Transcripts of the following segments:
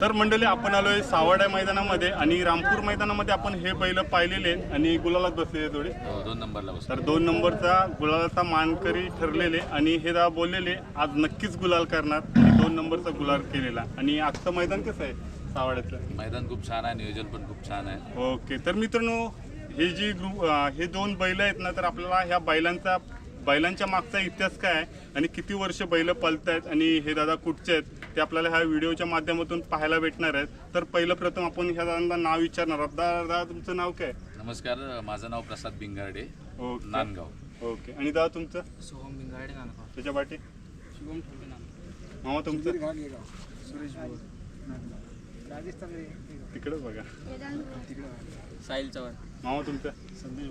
तर मंडळी आपण आलोय सावड्या मैदानामध्ये आणि रामपूर मैदानामध्ये आपण हे बैल पाहिलेले आहेत आणि गुलालात बसलेले थोडे हो, दोन नंबरला तर दोन नंबरचा गुलालाचा मानकरी ठरलेले आणि हे दा बोललेले आज नक्कीच गुलाल करणार. आणि दोन नंबरचा गुलाल केलेला. आणि आजचं मैदान कसं आहे सावड्याचं मैदान खूप छान आहे नियोजन पण खूप छान आहे. ओके तर मित्रांनो हे जी ग्रुप हे दोन बैल आहेत ना तर आपल्याला ह्या बैलांचा बैलांच्या मागचा इतिहास काय आहे आणि किती वर्ष बैल पलतायत आणि हे दादा कुठचे आहेत ते आपल्याला ह्या व्हिडिओच्या माध्यमातून पाहायला भेटणार आहेत. तर पहिलं प्रथम आपण ह्या दादांना नाव विचारणार आहोत. दादा दादा, तुमचं नाव काय? नमस्कार माझं नाव प्रसाद बिंगारडे ओके. नांदगाव. ओके. आणि दादा तुमचं? सोहम बिंगाडे नानगाव त्याच्या पाठी? शुभम ठोके नानगाव मामा तुमचं? सुरेश राजस्थान तिकडं बघा. साहिल चव्हाण. मामा तुमचं? संदेश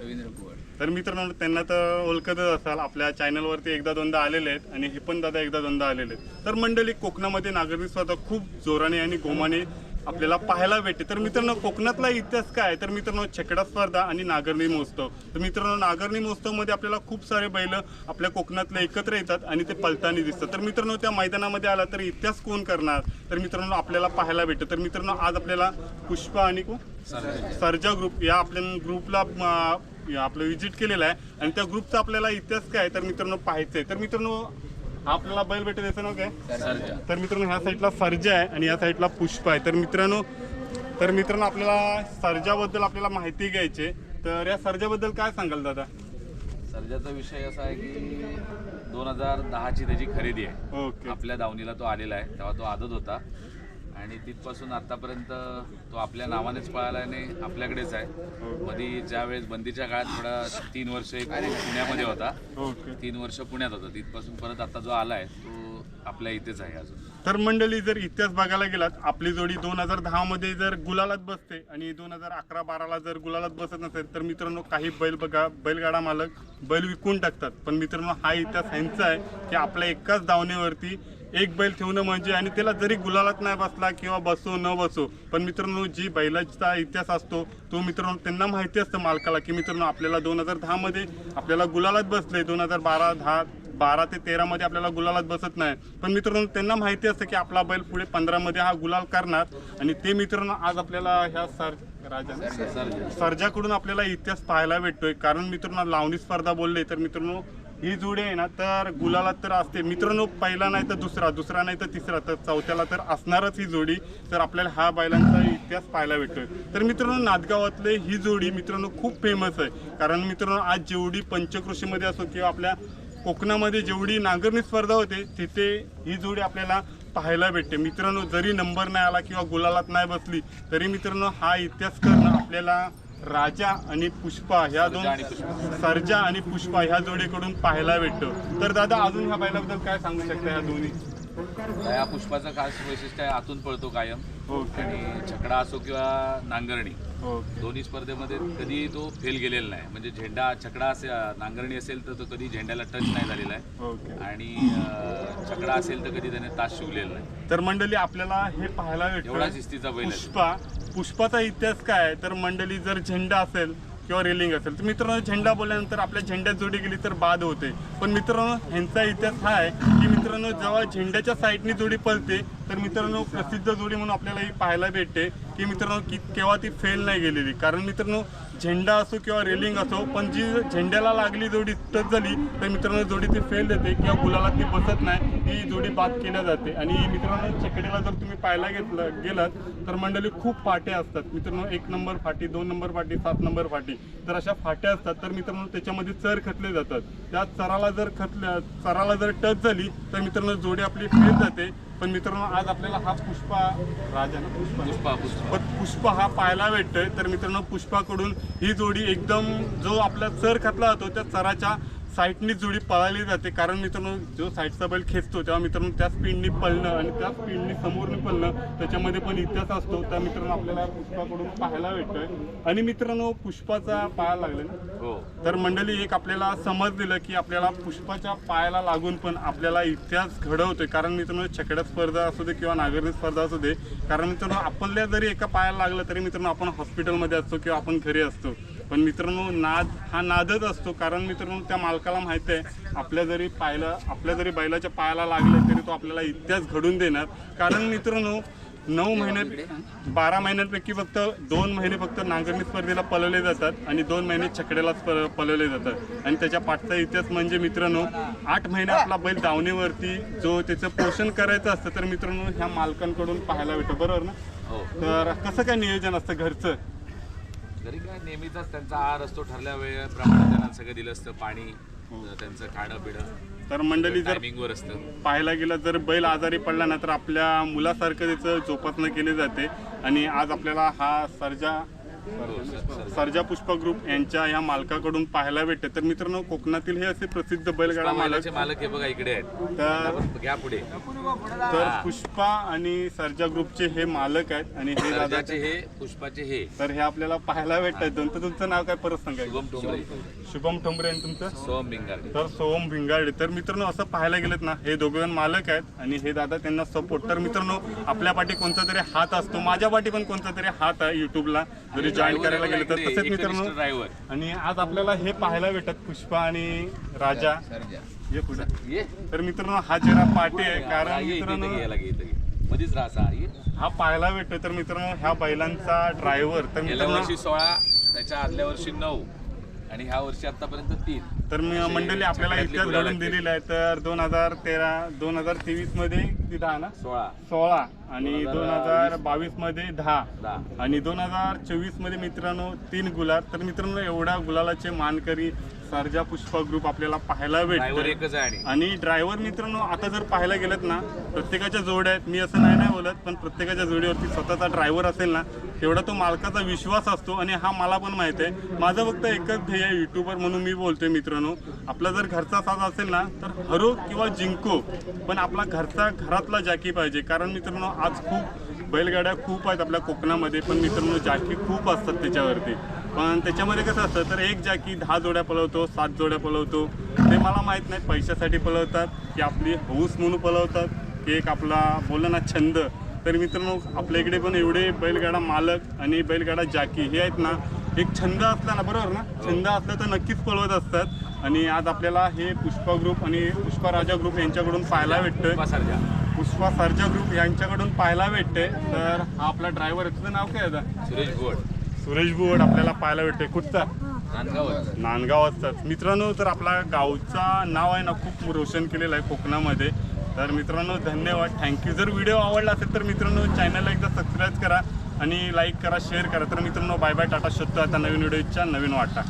रवींद्र भोर तर मित्रांनो त्यांना तर ओळखतच असाल आपल्या चॅनलवरती एकदा दोनदा आलेले आहेत आणि हे पण दादा एकदा दोनदा आलेले आहेत. तर मंडळी कोकणामध्ये नागरिक स्पर्धा खूप जोराने आणि गोमाने आपल्याला पाहायला भेटते तर मित्रांनो कोकणातला इतिहास काय? तर मित्रांनो छकडा स्पर्धा आणि नागरणी महोत्सव. तर मित्रांनो नागरणी महोत्सवमध्ये आपल्याला खूप सारे बैल आपल्या कोकणातले एकत्र येतात आणि ते पलतानी दिसतात. तर मित्रांनो त्या मैदानामध्ये आला तर इतिहास कोण करणार? तर मित्रांनो आपल्याला पाहायला भेटतं तर मित्रांनो आज आपल्याला पुष्पा आणि कोण सर्जा ग्रुप या आपल्या ग्रुपला आपलं विजिट केलेलं आहे. आणि त्या ग्रुपचा आपल्याला इतिहास काय तर मित्रांनो पाहायचं आहे तर मित्रांनो आपल्याला बैल भेटेल याचं नाव काय? तर मित्रांनो ह्या साईडला सर्जा आहे आणि या साईडला पुष्प आहे. तर मित्रांनो तर मित्रांनो आपल्याला सर्जाबद्दल आपल्याला माहिती घ्यायची. तर या सर्जाबद्दल काय सांगाल दादा? सर्जाचा विषय असा आहे की दोन हजार दहाची त्याची खरेदी आहे. आपल्या दावणीला तो आलेला आहे. तेव्हा तो आदत होता. आणि तिथपासून आतापर्यंत तो आपल्या नावानेच पळाला आणि आपल्याकडेच आहे. मध्ये ज्यावेळेस बंदीच्या काळात थोडा तीन वर्ष एक पुण्यामध्ये होता. तीन वर्ष पुण्यात होता. तिथपासून परत आता जो आला आहे तो आपल्या इथेच आहे अजून. तर मंडळी जर इतिहास बघायला गेलात आपली जोडी दोन हजार दहा मध्ये जर गुलालात बसते आणि दोन हजार अकरा बाराला जर गुलालात बसत नसेल तर मित्रांनो काही बैल बघा बैलगाडा मालक बैल विकून टाकतात. पण मित्रांनो हा इतिहास ह्यांचा आहे की आपल्या एकाच दावणीवरती एक बैल ठेवणं म्हणजे आणि त्याला जरी गुलालात नाही बसला किंवा बसो न बसो पण मित्रांनो जी बैलाचा इतिहास असतो तो मित्रांनो त्यांना माहिती असतं मालकाला की मित्रांनो आपल्याला दोन हजार दहामध्ये आपल्याला गुलालात बसले दोन हजार बारा दहा बारा ते तेरामध्ये आपल्याला गुलालात बसत नाही. पण मित्रांनो त्यांना माहिती असतं की आपला बैल पुढे पंधरामध्ये हा गुलाल करणार आणि ते मित्रांनो आज आपल्याला ह्या सर राजा सर्जा सर्जाकडून आपल्याला इतिहास पाहायला भेटतोय. कारण मित्रांनो लावणी स्पर्धा बोलले तर मित्रांनो ही जोडी आहे ना तर गुलालात तर असते. मित्रांनो पहिला नाही तर दुसरा दुसरा नाही तर तिसरा तर चौथ्याला तर असणारच ही जोडी. तर आपल्याला हा बैलांचा इतिहास पाहायला भेटतोय. तर मित्रांनो नादगावातले ही जोडी मित्रांनो खूप फेमस आहे. कारण मित्रांनो आज जेवढी पंचकृषीमध्ये असो किंवा आपल्या कोकणामध्ये जेवढी नांगरणी स्पर्धा होते तिथे ही जोडी आपल्याला पाहायला भेटते. मित्रांनो जरी नंबर नाही आला किंवा गुलालात नाही बसली तरी मित्रांनो हा इतिहास करणं आपल्याला राजा आणि पुष्पा ह्या दोन. सर्जा आणि पुष्पा ह्या जोडीकडून पाहायला भेटतो. तर दादा अजून ह्या बैलाबद्दल काय सांगू शकता ह्या दोन्ही? या पुष्पाचं खास वैशिष्ट्य आहे आतून पळतो कायम आणि छकडा असो किंवा नांगरणी. दोन्ही स्पर्धेमध्ये कधी तो फेल गेलेला नाही. म्हणजे झेंडा छकडा असेल नांगरणी असेल तर तो कधी झेंड्याला टच नाही झालेला आहे. आणि छकडा असेल तर कधी त्याने तास शिवलेला नाही. तर मंडळी आपल्याला हे पाहायला एवढा भेटतो शिस्तीचा बैल आहे. पुष्पा पुष्पाचा इतिहास काय आहे? तर मंडळी जर झेंडा असेल किंवा रेलिंग असेल तर मित्रांनो झेंडा बोलल्यानंतर आपल्या झेंड्यात जोडी गेली तर बाद होते. पण मित्रांनो ह्यांचा इतिहास हा आहे की मित्रांनो जेव्हा झेंड्याच्या साईडनी जोडी पळते तर मित्रांनो प्रसिद्ध जोडी म्हणून आपल्याला ही पाहायला भेटते की मित्रांनो की केव्हा ती फेल नाही गेलेली. कारण मित्रांनो झेंडा असो किंवा रेलिंग असो पण जी झेंड्याला लागली जोडी टच झाली तर मित्रांनो जोडी ती फेल देते किंवा गुलाला ती बसत नाही. ही जोडी बाद केल्या जाते. आणि मित्रांनो चिकडेला जर तुम्ही पाहायला घेतलं गेलात तर मंडळी खूप फाट्या असतात. मित्रांनो एक नंबर फाटी दोन नंबर फाटी सात नंबर फाटी. तर अशा फाट्या असतात. तर मित्रांनो त्याच्यामध्ये चर खतले जातात. त्या चराला जर खतल्या चराला जर टच झाली तर मित्रांनो जोडी आपली फेल जाते. पण मित्रांनो आज आपल्याला हा पुष्पा राजा ना पुष्पा. पुष्पा पुष्पा. पण पुष्प हा पाहायला भेटतोय. तर मित्रांनो पुष्पाकडून ही जोडी एकदम जो आपला चर खातला जातो त्या चराच्या साईडनी जोडी पळाली जाते. कारण मित्रांनो जो साईडचा बैल खेचतो तेव्हा मित्रांनो त्या स्पीडनी पळणं आणि त्या स्पीडनी समोरनी पळणं त्याच्यामध्ये पण इतिहास असतो. त्या मित्रांनो आपल्याला पुष्पाकडून पाहायला भेटतोय. आणि मित्रांनो पुष्पाचा पाया लागले ना? हो. तर मंडळी एक आपल्याला समज दिलं की आपल्याला पुष्पाच्या पायाला लागून पण आपल्याला इतिहास घडवतोय. कारण मित्रांनो छकड्या स्पर्धा असू दे किंवा नागरिक स्पर्धा असू दे कारण मित्रांनो आपल्या जरी एका पायाला लागलं तरी मित्रांनो आपण हॉस्पिटलमध्ये असतो किंवा आपण घरी असतो. पण मित्रांनो नाद हा नादच असतो. कारण मित्रांनो त्या मालकाला माहिती आहे आपल्या जरी पायला आपल्या जरी बैलाच्या पायाला लागलं तरी तो आपल्याला इतिहास घडून देणार. कारण मित्रांनो नऊ महिन्यात बारा महिन्यांपैकी फक्त दोन महिने फक्त नांगरणी स्पर्धेला पलवले जातात आणि दोन महिने छकड्यालाच प- पलवले जातात. आणि त्याच्या पाठचा इतिहास म्हणजे मित्रांनो आठ महिने आपला बैल दावणीवरती जो त्याचं पोषण करायचं असतं तर मित्रांनो ह्या मालकांकडून पाहायला भेटतं. बरोबर ना? हो. तर कसं काय नियोजन असतं घरचं? तरी काय नेहमीचाच त्यांचा आहार असतो ठरल्या वेळेप्रमाणे त्यांना सगळं दिलं असतं पाणी त्यांचं खाणं पिणं. तर मंडळी जर टायमिंगवर असतं. पाहायला गेलं जर बैल आजारी पडला ना तर आपल्या मुलासारखं त्याचं जोपासना केली जाते. आणि आज आपल्याला हा सर्जा हो, sir- sir. Sarja Pushpa group यांच्या ह्या मालकाकडून पाहायला भेटते. तर मित्रांनो कोकणातील हे असे प्रसिद्ध बैलगाडा मालक मालक हे बघा इकडे आहेत. तर आपण घ्या पुढे. तर पुष्पा आणि सर्जा ग्रुपचे हे मालक आहेत आणि हे दादा सर्जाचे हे पुष्पाचे हे. तर हे आपल्याला पाहायला भेटतात दोन तर तुमचं नाव काय? परत सांगा शुभम टोंबरे शुभम ठोंबरे आणि तुमचं? सोहम बिंगारडे तर सोहम भिंगाडे तर मित्रांनो असं पाहायला गेलेत ना हे दोघं जण मालक आहेत आणि हे दादा त्यांना सपोर्ट तर मित्रांनो आपल्या पाठी कोणता तरी हात असतो माझ्या पाठी पण कोणता तरी हात आहे युट्यूबला जरी जॉईन करायला गेलं तर. तसेच मित्रांनो ड्रायव्हर आणि आज आपल्याला हे पाहायला भेटत पुष्पा आणि राजा. ये पुढे. तर मित्रांनो हा जरा पाठी आहे कारण मित्रांनो. मध्येच राहा हा पाहायला भेटतो तर मित्रांनो ह्या बैलांचा ड्रायव्हर तर गेल्या वर्षी सोळा त्याच्या आदल्या वर्षी नऊ. आणि ह्या वर्षी आतापर्यंत तीन. तर मी असे मंडळी आपल्याला छकड्यातली गुलाल घडून आहेत. दिलेला आहे. तर दोन हजार तेरा दोन हजार तेवीसमध्ये दहा ना? सोळा. सोळा. आणि 2020 दोन हजार बावीसमध्ये दहा. दहा. आणि दोन हजार चोवीसमध्ये मित्रांनो तीन गुलाल. तर मित्रांनो एवढ्या गुलालाचे मानकरी सर्जा पुष्पा ग्रुप आपल्याला पाहायला ड्रायव्हर भेटतो एकच आहे आणि. आणि ड्रायव्हर मित्रांनो आता जर पाहायला गेलं ना प्रत्येकाच्या जोड्या आहेत. मी असं नाही नाही बोलत पण प्रत्येकाच्या जोडीवरती स्वतःचा ड्रायव्हर असेल ना एवढा तो मालकाचा विश्वास असतो आणि हा मला पण माहीत आहे. माझं फक्त एकच ध्येय आहे युट्यूबर म्हणून मी बोलतोय मित्रांनो. आपला जर घरचा साज असेल ना तर हरो किंवा जिंको पण आपला घरचा घरातला जॅकी पाहिजे. कारण मित्रांनो आज खूप बैलगाड्या खूप आहेत आपल्या कोकणामध्ये पण मित्रांनो जॅकी खूप असतात त्याच्यावरती. पण त्याच्यामध्ये कसं असतं तर एक जॅकी दहा जोड्या पळवतो सात जोड्या पळवतो. ते मला माहीत नाही पैशासाठी पळवतात की आपली हौस म्हणून पळवतात की एक आपला बोललं ना छंद. तर मित्रांनो आपल्या इकडे पण एवढे बैलगाडा मालक आणि बैलगाडा जॅकी हे आहेत ना एक छंद असला ना बरोबर ना? छंद असला तर नक्कीच पळवत असतात. आणि आज आपल्याला हे पुष्पा ग्रुप आणि पुष्पा राजा ग्रुप यांच्याकडून पाहायला भेटतोय. पुष्पा सर्जा. पुष्पा सर्जा ग्रुप यांच्याकडून पाहायला भेटते तर हा आपला ड्रायव्हर आहे. तुझं नाव काय आहे आता? सुरेश भोड. सुरेश बुवड आपल्याला पाहायला भेटते कुठचा? नांदगावर नांदगाव. असतात मित्रांनो तर आपला गावचा नाव आहे ना खूप रोशन केलेलं आहे कोकणामध्ये. तर मित्रांनो धन्यवाद. थँक्यू जर व्हिडिओ आवडला असेल तर मित्रांनो चॅनलला एकदा सबस्क्राईब करा आणि लाईक करा शेअर करा. तर मित्रांनो बाय बाय टाटा शोधतो आता नवीन व्हिडिओच्या नवीन वाटा.